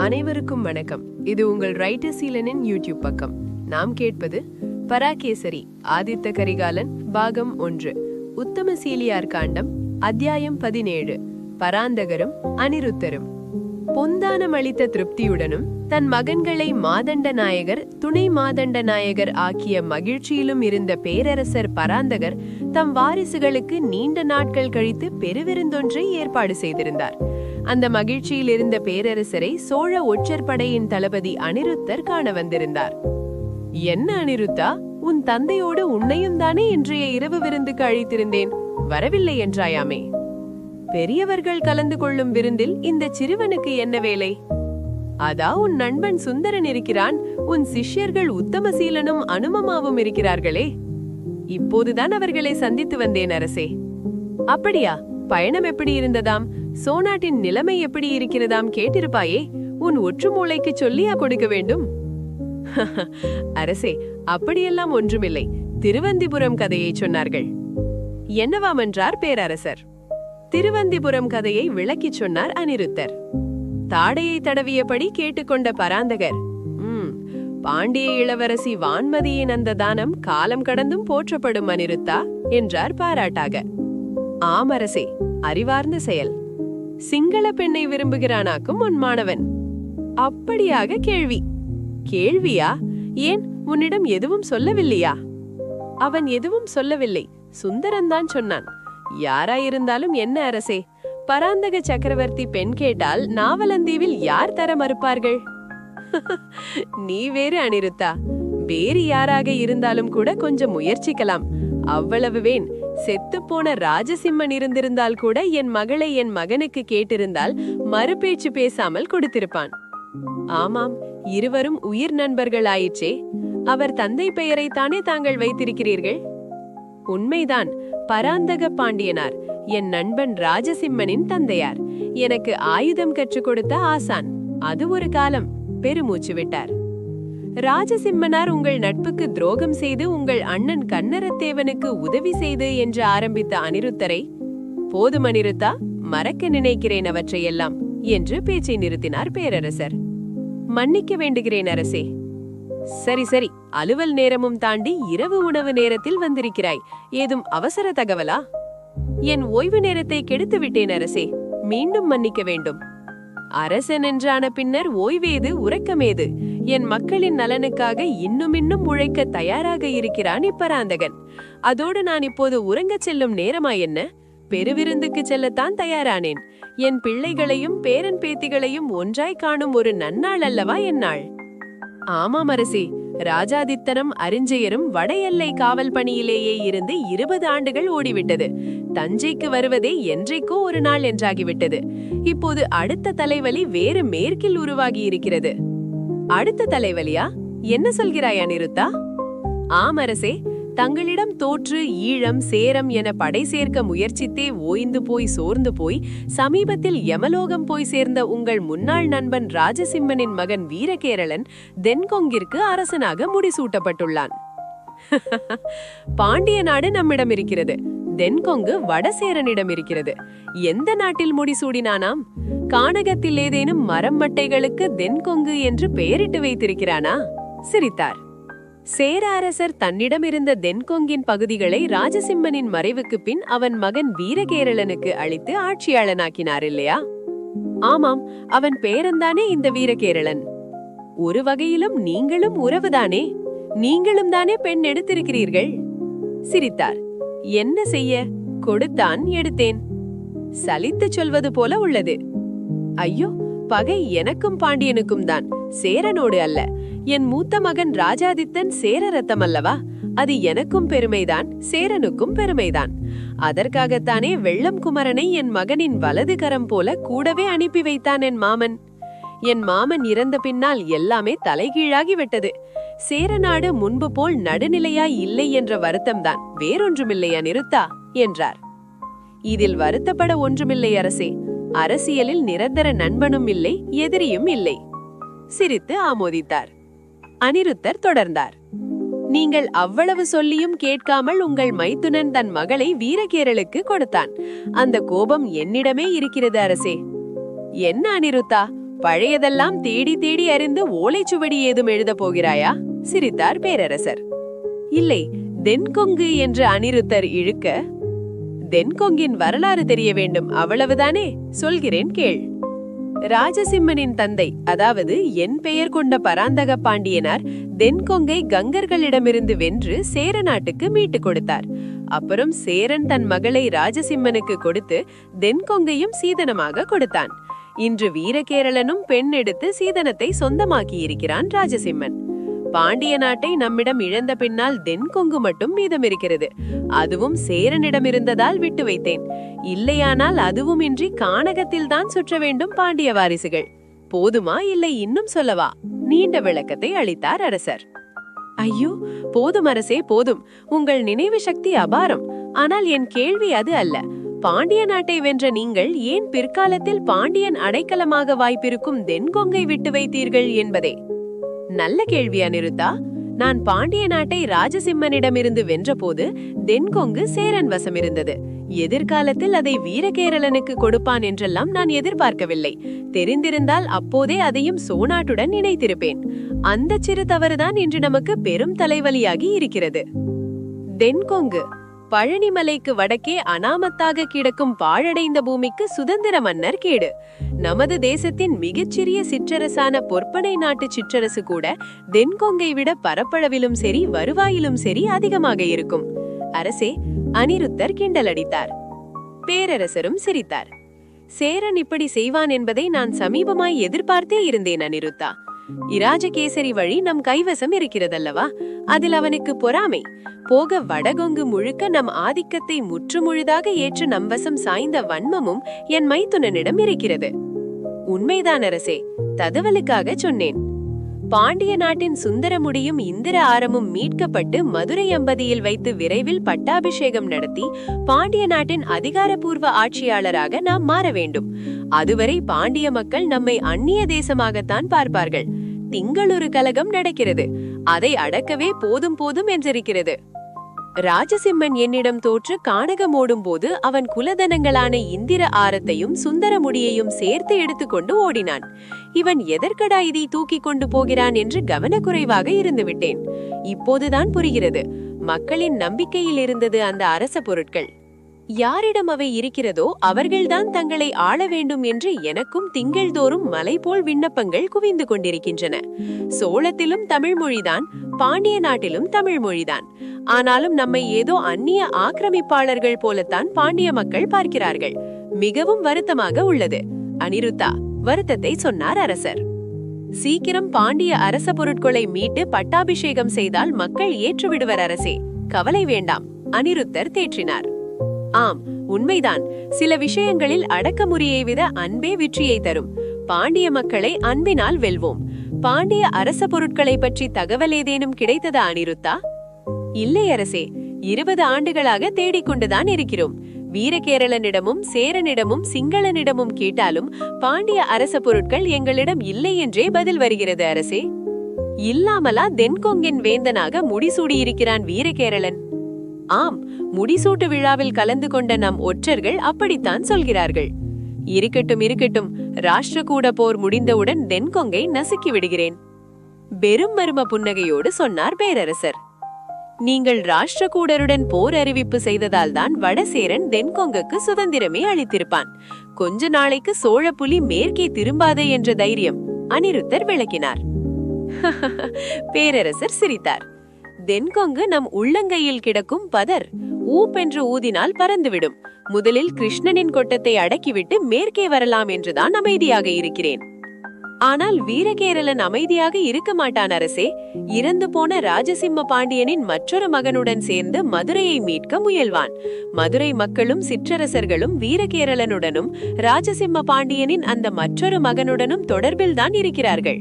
அனைவருக்கும் வணக்கம். இது உங்கள் ரைட்டர் சீலனின் யூடியூப் பக்கம். நாம் கேட்பது பராகேசரி ஆதித்த கரிகாலன் பாகம் ஒன்று உத்தம சீலியார் காண்டம் அத்தியாயம் பதினேழு பராந்தகரும் அனிருத்தரும். பொந்தானம் அளித்த திருப்தியுடனும் தன் மகன்களை மாதண்ட நாயகர் துணை மாதண்ட நாயகர் ஆக்கிய மகிழ்ச்சியிலும் இருந்த பேரரசர் பராந்தகர் தம் வாரிசுகளுக்கு நீண்ட நாட்கள் கழித்து பெருவிருந்தொன்றை ஏற்பாடு செய்திருந்தார். அந்த மகிழ்ச்சியில் இருந்த பேரரசரை சோழ ஒற்றர் படையின் தளபதி அனிருத்தர் காண வந்திருந்தார். என்ன அனிருத்தா உன் தந்தையோடு உன்னையும் தானே இன்றைய இரவு விருந்துக்கு அழைத்திருந்தேன்? வரவில்லை என்றாயாமே. பெரியவர்கள் கலந்து கொள்ளும் விருந்தில் இந்த சிறுவனுக்கு என்ன வேலை? அதா உன் நண்பன் சுந்தரன் இருக்கிறான். உன் சிஷ்யர்கள் உத்தமசீலனும் அனுமமாவும் இருக்கிறார்களே. இப்போதுதான் அவர்களை சந்தித்து வந்தேன் அரசே. அப்படியா? பயணம் எப்படி இருந்ததாம்? சோனாட்டின் நிலைமை எப்படி இருக்கிறதாம் கேட்டிருப்பாயே? உன் ஒற்று மூளைக்கு சொல்லியா கொடுக்க வேண்டும்? அரசே அப்படியெல்லாம் ஒன்றுமில்லை. திருவந்திபுரம் கதையை சொன்னார்கள். என்னவாம் என்றார் பேரரசர்? திருவந்திபுரம் கதையை விளக்கிச் சொன்னார் அனிருத்தர். தாடையை தடவியபடி கேட்டுக்கொண்ட பராந்தகர் உம் பாண்டிய இளவரசி வான்மதியின் அந்த தானம் காலம் கடந்தும் போற்றப்படும் அனிருத்தா என்றார் பாராட்டாக. ஆமரசே அறிவார்ந்த செயல். சிங்கள பெண்ணை விரும்புகிறானாக்கும் உன் மாணவன். அப்படியாக கேள்வி. கேள்வியா? ஏன் உன்னிடம் எதுவும் சொல்லவில்லையா? அவன் எதுவும் சொல்லவில்லை. சுந்தரன் தான் சொன்னான். யாராயிருந்தாலும் என்ன அரசே? பராந்தக சக்கரவர்த்தி பெண் கேட்டால் நாவலந்தீவில் யார் தர மறுப்பார்கள்? நீ வேறு அனிருத்தா. வேறு யாராக இருந்தாலும் கூட கொஞ்சம் முயற்சிக்கலாம். அவ்வளவு வேன் செத்துப்போன ராஜசிம்மன் இருந்திருந்தால் கூட என் மகளை என் மகனுக்கு கேட்டிருந்தால் மறுபேச்சு பேசாமல் கொடுத்திருப்பான். ஆமாம் இருவரும் உயிர் நண்பர்கள் ஆயிற்றே அவர் தந்தை பெயரை தானே தாங்கள் வைத்திருக்கிறீர்கள்? உண்மைதான் பராந்தக பாண்டியனார் என் நண்பன் ராஜசிம்மனின் தந்தையார். எனக்கு ஆயுதம் கற்றுக் கொடுத்த ஆசான். அது ஒரு காலம் பெருமூச்சு விட்டார். ராஜசிம்மனார் உங்கள் நட்புக்கு துரோகம் செய்து உங்கள் அண்ணன் கண்ணரத்தேவனுக்கு உதவி செய்து என்று ஆரம்பித்த அனிருத்தரை போதும் அனிருத்தா மறக்க நினைக்கிறேன் அவற்றையெல்லாம் என்று பேச்சை நிறுத்தினார் பேரரசர். மன்னிக்க வேண்டுகிறேன் அரசே. சரி சரி அலுவல் நேரமும் தாண்டி இரவு உணவு நேரத்தில் வந்திருக்கிறாய். ஏதும் அவசர தகவலா? என் ஓய்வு நேரத்தை கெடுத்து விட்டேன் அரசே மீண்டும் மன்னிக்க வேண்டும். அரசன் என்றான பின்னர் ஓய்வேது உறக்கமேது? என் மக்களின் நலனுக்காக இன்னும் இன்னும் உழைக்க தயாராக இருக்கிறான் இப்பராந்தகன். அதோடு நான் இப்போது உறங்கச் செல்லும் நேரமா என்ன? பெருவிருந்துக்கு செல்லத்தான் தயாரானேன். என் பிள்ளைகளையும் பேரன் பேத்திகளையும் ஒன்றாய் காணும் ஒரு நன்னாள் அல்லவா என்னாள்? ஆமாம் அரசி ராஜாதித்தனும் அரிஞ்சயரும் வட எல்லை காவல் பணியிலேயே இருந்து இருபது ஆண்டுகள் ஓடிவிட்டது. தஞ்சைக்கு வருவதே என்றைக்கோ ஒரு நாள் என்றாகிவிட்டது. இப்போது அடுத்த தலைவலி வேறு மேற்கில் உருவாகி இருக்கிறது அடுத்த தலைவலியா? என்ன சொல்கிறாய் அனிருத்தா ஆமரசே தங்களிடம் தோற்று ஈழம் சேரம் என படை சேர்க்க முயற்சித்தே ஓய்ந்து போய் சோர்ந்து போய் சமீபத்தில் யமலோகம் போய் சேர்ந்த உங்கள் முன்னாள் நண்பன் ராஜசிம்மனின் மகன் வீரகேரளன் தென்கொங்கிற்கு அரசனாக முடிசூட்டப்பட்டுள்ளான். பாண்டிய நாடு நம்மிடம் இருக்கிறது. தென்கொங்கு வடசேரனிடம் இருக்கிறது. எந்த நாட்டில் முடிசூடினானாம் கானகத்தில் ஏதேனும் மரம் மட்டைகளுக்கு தென்கொங்கு என்று பெயரிட்டு வைத்திருக்கிறானா? சிரித்தார். சேர அரசர் தன்னிடமிருந்த தென்கொங்கின் பகுதிகளை ராஜசிம்மனின் மறைவுக்கு பின் அவன் மகன் வீரகேரளனுக்கு அளித்து ஆட்சியாளனாக்கினார் இல்லையா? ஆமாம் அவன் பேரன்தானே இந்த வீரகேரளன். ஒரு வகையிலும் நீங்களும் உறவுதானே? நீங்களும் தானே பெண் எடுத்திருக்கிறீர்கள்? சிரித்தார். என்ன செய்ய? கொடுத்தான் எடுத்தேன். சலித்துச் சொல்வது போல உள்ளது. ஐயோ பகை எனக்கும் பாண்டியனுக்கும் தான். சேரனோடு அல்ல. என் மூத்த மகன் ராஜாதித்தன் சேர ரத்தம் அல்லவா? அது எனக்கும் பெருமைதான் சேரனுக்கும் பெருமைதான். அதற்காகத்தானே வெள்ளம் குமரனை என் மகனின் வலது கரம் போல கூடவே அனுப்பி வைத்தான் என் மாமன். என் மாமன் இறந்த பின்னால் எல்லாமே தலைகீழாகி விட்டது. சேரநாடு முன்பு போல் நடுநிலையாய் இல்லை என்ற வருத்தம்தான். வேறொன்றுமில்லை அனிருத்தா என்றார். இதில் வருத்தப்பட ஒன்றுமில்லை அரசே. அரசியலில் நிரந்தர நண்பனும் இல்லை எதிரியும் இல்லை. சிரித்து ஆமோதித்தார். அனிருத்தர் தொடர்ந்தார். நீங்கள் அவ்வளவு சொல்லியும் கேட்காமல் உங்கள் மைத்துனன் தன் மகளை வீரகேரளுக்கு கொடுத்தான். அந்த கோபம் என்னிடமே இருக்கிறது அரசே. என்ன அனிருத்தா? பழையதெல்லாம் தேடி தேடி அறிந்து ஓலைச்சுவடி ஏதும் எழுதப் போகிறாயா? சிரித்தார் பேரரசர். இல்லை தென்கொங்கு என்று அனிருத்தர் இழுக்க தென்கொங்கின் வரலாறு தெரிய வேண்டும் அவ்வளவுதானே? சொல்கிறேன் கேள். ராஜசிம்மனின் தந்தை அதாவது என் பெயர் கொண்ட பராந்தக பாண்டியனார் தென்கொங்கை கங்கர்களிடமிருந்து வென்று சேர நாட்டுக்கு மீட்டுக் கொடுத்தார். அப்புறம் சேரன் தன் மகளை ராஜசிம்மனுக்கு கொடுத்து தென்கொங்கையும் சீதனமாக கொடுத்தான். இன்று வீரகேரளனும் பெண் எடுத்து சீதனத்தை சொந்தமாக்கியிருக்கிறான் ராஜசிம்மன். பாண்டிய நாட்டை நம்மிடம் இழந்த பின்னால் தென்கொங்கு மட்டும் மீதம் இருக்கிறது அதுவும் சேரனிடம் இருந்ததால் விட்டு வைத்தேன். இல்லையானால் அதுவும் இன்றி கானகத்தில் தான் சுற்ற வேண்டும் பாண்டிய வாரிசுகள். போதுமா இல்லை இன்னும் சொல்லவா? நீண்ட விளக்கத்தை அளித்தார் அரசர். ஐயோ போதும் அரசே போதும். உங்கள் நினைவு சக்தி அபாரம். ஆனால் என் கேள்வி அது அல்ல. பாண்டிய நாட்டை வென்ற நீங்கள் ஏன் பிற்காலத்தில் பாண்டியன் அடைக்கலமாக வாய்ப்பிருக்கும் தென்கொங்கை விட்டு வைத்தீர்கள் என்பதே. நல்ல கேள்வி அனிருத்தா நான் பாண்டிய நாட்டை ராஜசிம்மனிடமிருந்து வென்றபோது தென்கொங்கு சேரன் வசம் இருந்தது. எதிர்காலத்தில் அதை வீரகேரளனுக்கு கொடுப்பான் என்றெல்லாம் நான் எதிர்பார்க்கவில்லை. தெரிந்திருந்தால் அப்போதே அதையும் சோனாட்டுடன் இணைத்திருப்பேன் அந்த சிறு தவறுதான் இன்று நமக்கு பெரும் தலைவலியாகி இருக்கிறது. தென்கொங்கு. பழனிமலைக்கு வடக்கே அனாமத்தாக கிடக்கும் பாழடைந்த பூமிக்கு சுதந்திர மன்னர் கேடு. நமது தேசத்தின் மிகச்சிறிய சிற்றரசான பொற்பனை நாட்டு சிற்றரசு கூட தென்கொங்கை விட பரப்பளவிலும் சரி வருவாயிலும் சரி அதிகமாக இருக்கும். அரசே அனிருத்தர் கிண்டலடித்தார் பேரரசரும் சிரித்தார். சேரன் இப்படி செய்வான் என்பதை நான் சமீபமாய் எதிர்பார்த்தே இருந்தேன் அனிருத்தா. இராஜகேசரி வழி நம் கைவசம் இருக்கிறதல்லவா? அதில் அவனுக்கு பொறாமை. போக வடகொங்கு முழுக்க நம் ஆதிக்கத்தை முற்றுமுழுதாக ஏற்று நம்வசம் சாய்ந்த வன்மமும் என் மைத்துனனிடம் இருக்கிறது. உண்மைதான் அரசே தகவலுக்காக சொன்னேன். பாண்டிய நாட்டின் சுந்தரமுடியும் இந்திர ஆரமும் மீட்கப்பட்டு மதுரை அம்பதியில் வைத்து விரைவில் பட்டாபிஷேகம் நடத்தி பாண்டிய நாட்டின் அதிகாரப்பூர்வ ஆட்சியாளராக நாம் மாற வேண்டும். அதுவரை பாண்டிய மக்கள் நம்மை அந்நிய தேசமாகத்தான் பார்ப்பார்கள். திங்களொரு கலகம் நடக்கிறது. அதை அடக்கவே போதும் போதும் என்றிருக்கிறது ராஜசிம்மன் என்னிடம் தோற்று கானகம் ஓடும்போது அவன் குலதனங்களான இந்திர ஆரத்தையும் சுந்தரமுடியையும் சேர்த்து எடுத்துக்கொண்டு ஓடினான். இவன் எதற்கடா இதை தூக்கி கொண்டு போகிறான் என்று கவனக்குறைவாக இருந்துவிட்டேன். இப்போதுதான் புரிகிறது. மக்களின் நம்பிக்கையில் இருந்தது அந்த அரச பொருட்கள். யாரிடம் அவை இருக்கிறதோ அவர்கள்தான் தங்களை ஆள வேண்டும் என்று எனக்கும் திங்கள்தோறும் மலை போல் விண்ணப்பங்கள் குவிந்து கொண்டிருக்கின்றன. சோளத்திலும் தமிழ் மொழிதான் பாண்டிய நாட்டிலும் தமிழ் மொழிதான். ஆனாலும் நம்மை ஏதோ அந்நிய ஆக்கிரமிப்பாளர்கள் போலத்தான் பாண்டிய மக்கள் பார்க்கிறார்கள். மிகவும் வருத்தமாக உள்ளது. அனிருத்தா வருத்தத்தை சொன்னார் அரசர். சீக்கிரம் பாண்டிய அரச பொருட்களை மீட்டு பட்டாபிஷேகம் செய்தால் மக்கள் ஏற்றுவிடுவர் அரசே. கவலை வேண்டாம். அனிருத்தர் தேற்றினார். ஆம் உண்மைதான். சில விஷயங்களில் அடக்கமுறையை விட அன்பே வெற்றியை தரும். பாண்டிய மக்களை அன்பினால் வெல்வோம். பாண்டிய அரச பொருட்களை பற்றி தகவல் ஏதேனும் கிடைத்ததா அனிருத்தா? இல்லை அரசே இருபது ஆண்டுகளாக தேடிக்கொண்டுதான் இருக்கிறோம். வீரகேரளனிடமும் சேரனிடமும் சிங்களனிடமும் கேட்டாலும் பாண்டிய அரச பொருட்கள் எங்களிடம் இல்லை என்றே பதில் வருகிறது அரசே. இல்லாமலா தென்கொங்கின் வேந்தனாக முடிசூடியிருக்கிறான் வீரகேரளன். ஆம் முடிசூட்டு விழாவில் கலந்து கொண்ட நம் ஒற்றர்கள் அப்படித்தான் சொல்கிறார்கள். இருக்கட்டும் இருக்கட்டும் ராஷ்டிரகூட போர் முடிந்தவுடன் தென்கொங்கை நசுக்கி விடுகிறேன். பெரும் மரும புன்னகையோடு சொன்னார் பேரரசர். நீங்கள் ராஷ்டிரகூடருடன் போர் அறிவிப்பு செய்ததால் தான் வடசேரன் தென்கொங்குக்கு சுதந்திரமே அளித்திருப்பான். கொஞ்ச நாளைக்கு சோழ புலி மேற்கே திரும்பாதே என்ற தைரியம் அனிருத்தர் விளக்கினார். பேரரசர் சிரித்தார். தென்கொங்கு நம் உள்ளங்கையில் கிடக்கும் பதர் ஊப்பென்று ஊதினால் பறந்துவிடும். முதலில் கிருஷ்ணனின் கொட்டத்தை அடக்கிவிட்டு மேற்கே வரலாம் என்றுதான் அமைதியாக இருக்கிறேன். ஆனால் வீரகேரளன் அமைதியாக இருக்க மாட்டான் அரசே. இறந்து போன ராஜசிம்ம பாண்டியனின் மற்றொரு மகனுடன் சேர்ந்து மதுரையை மீட்க முயல்வான். மதுரை மக்களும் சிற்றரசர்களும் வீரகேரளனுடனும் ராஜசிம்ம பாண்டியனின் அந்த மற்றொரு மகனுடனும் தொடர்பில்தான் இருக்கிறார்கள்.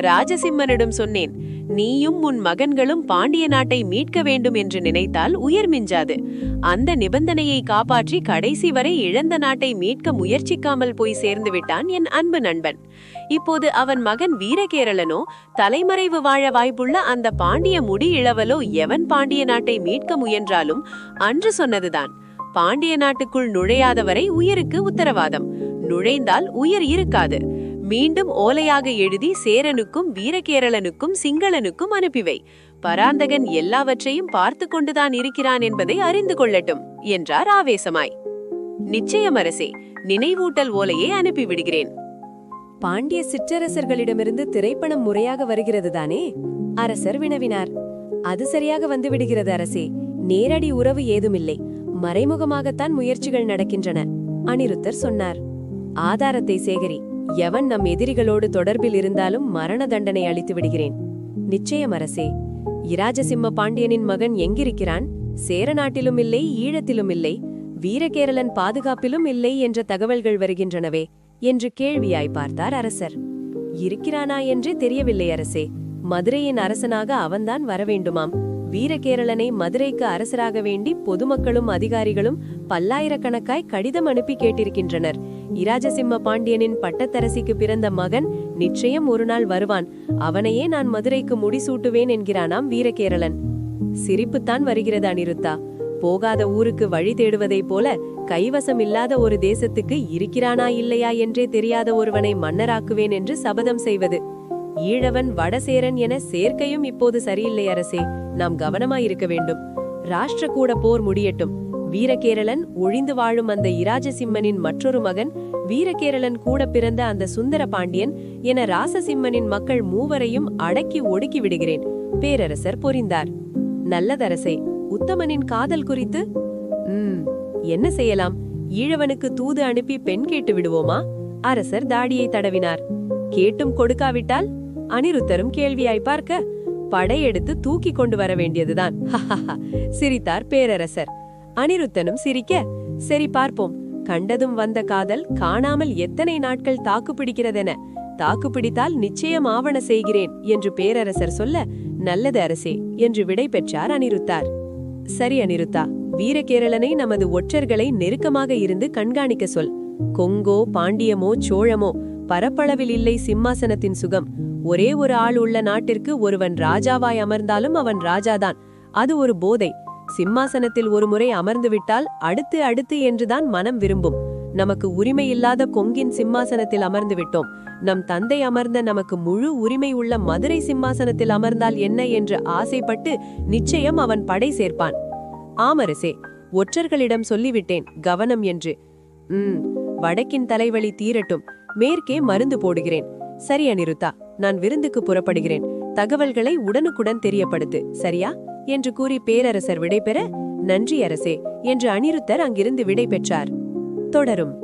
ராஜசிம்மனிடம் சொன்னேன் நீயும் உன் மகன்களும் பாண்டிய நாட்டை மீட்க வேண்டும் என்று நினைத்தால் உயர் மிஞ்சாது. அந்த நிபந்தனையை காப்பாற்றி கடைசி வரை இழந்த நாட்டை மீட்க முயற்சிக்காமல் போய் சேர்ந்து விட்டான் என் அன்பு நண்பன். இப்போது அவன் மகன் வீரகேரளனோ தலைமறைவு வாழ வாய்ப்புள்ள அந்த பாண்டிய முடி இளவலோ எவன் பாண்டிய நாட்டை மீட்க முயன்றாலும் அன்று சொன்னதுதான். பாண்டிய நாட்டுக்குள் நுழையாதவரை உயிருக்கு உத்தரவாதம். நுழைந்தால் உயிர் இருக்காது. மீண்டும் ஓலையாக எழுதி சேரனுக்கும் வீரகேரளனுக்கும் சிங்களனுக்கும் அனுப்பிவை. பராந்தகன் எல்லாவற்றையும் பார்த்து கொண்டுதான் இருக்கிறான் என்பதை அறிந்து கொள்ளட்டும் என்றார் ஆவேசமாய். நிச்சயம் அரசே நினைவூட்டல் ஓலையை அனுப்பிவிடுகிறேன். பாண்டிய சிற்றரசர்களிடமிருந்து திரைப்பணம் முறையாக வருகிறது தானே அரசர் வினவினார். அது சரியாக வந்து விடுகிறது அரசே நேரடி உறவு ஏதுமில்லை மறைமுகமாகத்தான் முயற்சிகள் நடக்கின்றன அனிருத்தர் சொன்னார். ஆதாரத்தை சேகரி எவன் நம் எதிரிகளோடு தொடர்பில் இருந்தாலும் மரண தண்டனை அளித்து விடுகிறேன். நிச்சயம் அரசே இராஜசிம்ம பாண்டியனின் மகன் எங்கிருக்கிறான்? சேர நாட்டிலும் இல்லை ஈழத்திலும் இல்லை வீரகேரளன் பாதுகாப்பிலும் இல்லை என்ற தகவல்கள் வருகின்றனவே என்று கேள்வியாய் பார்த்தார் அரசர். இருக்கிறானா என்றே தெரியவில்லை அரசே மதுரையின் அரசனாக அவன்தான் வரவேண்டுமாம். வீரகேரளனை மதுரைக்கு அரசராக வேண்டி பொதுமக்களும் அதிகாரிகளும் பல்லாயிரக்கணக்காய் கடிதம் அனுப்பி கேட்டிருக்கின்றனர். இராஜசிம்ம பாண்டியனின் பட்டத்தரசிக்கு பிறந்த மகன் நிச்சயம் ஒரு நாள் வருவான். அவனையே நான் மதுரைக்கு முடிசூட்டுவேன் என்கிறானாம் வீரகேரளன். சிரிப்புத்தான் வருகிறது அனிருத்தா. போகாத ஊருக்கு வழி தேடுவதைப் போல கைவசம் இல்லாத ஒரு தேசத்துக்கு இருக்கிறானா இல்லையா என்றே தெரியாத ஒருவனை மன்னராக்குவேன் என்று சபதம் செய்வது. ஈழவன் வடசேரன் என சேர்க்கையும் இப்போது சரியில்லை அரசே. நாம் கவனமாயிருக்க வேண்டும். ராஷ்டிரகூட போர் முடியட்டும். வீரகேரளன் ஒழிந்து வாழும் அந்த இராஜசிம்மனின் மற்றொரு மகன் வீரகேரளன் கூட பிறந்த அந்த சுந்தர பாண்டியன் என ராசசிம்மனின் மக்கள் மூவரையும் அடக்கி ஒடுக்கி விடுகிறேன். பேரரசர் பொறிந்தார். நல்லதரசே உத்தமனின் காதல் குறித்து? உம் என்ன செய்யலாம்? ஈழவனுக்கு தூது அனுப்பி பெண் கேட்டு விடுவோமா? அரசர் தாடியை தடவினார். கேட்டும் கொடுக்காவிட்டால் அனிருத்தரும் கேள்வியாய் பார்க்க படையெடுத்து தூக்கி கொண்டு வர வேண்டியதுதான். சிரித்தார் பேரரசர். அனிருத்தனும் சிரிக்க சரி பார்ப்போம். கண்டதும் வந்த காதல் காணாமல் எத்தனை நாட்கள் தாக்கு பிடிக்கிறதென தாக்கு பிடித்தால் நிச்சயம் ஆவண செய்கிறேன் என்று பேரரசர் சொல்ல நல்லது அரசே என்று விடை பெற்றார் அனிருத்தார். சரி அனிருத்தா வீரகேரளனை நமது ஒற்றர்களை நெருக்கமாக இருந்து கண்காணிக்க சொல். கொங்கோ பாண்டியமோ சோழமோ பரப்பளவில் இல்லை சிம்மாசனத்தின் சுகம். ஒரே ஒரு ஆள் உள்ள நாட்டிற்கு ஒருவன் ராஜாவாய் அமர்ந்தாலும் அவன் ராஜாதான். அது ஒரு போதை. சிம்மாசனத்தில் ஒருமுறை அமர்ந்துவிட்டால் அடுத்து அடுத்து என்றுதான் மனம் விரும்பும். நமக்கு உரிமை இல்லாத கொங்கின் சிம்மாசனத்தில் அமர்ந்து விட்டோம். நம் தந்தை அமர்ந்த நமக்கு முழு உரிமை உள்ள மதுரை சிம்மாசனத்தில் அமர்ந்தால் என்ன என்று ஆசைப்பட்டு நிச்சயம் அவன் படை சேர்ப்பான். ஆமரசே ஒற்றர்களிடம் சொல்லிவிட்டேன் கவனம் என்று. உம் வடக்கின் தலைவலி தீரட்டும். மேற்கே மருந்து போடுகிறேன். சரி அனிருத்தா நான் விருந்துக்கு புறப்படுகிறேன். தகவல்களை உடனுக்குடன் தெரியப்படுத்து. சரியா? என்று கூறி பேரரசர் விடைபெற நன்றி அரசே என்று அனிருத்தர் அங்கிருந்து விடை பெற்றார். தொடரும்.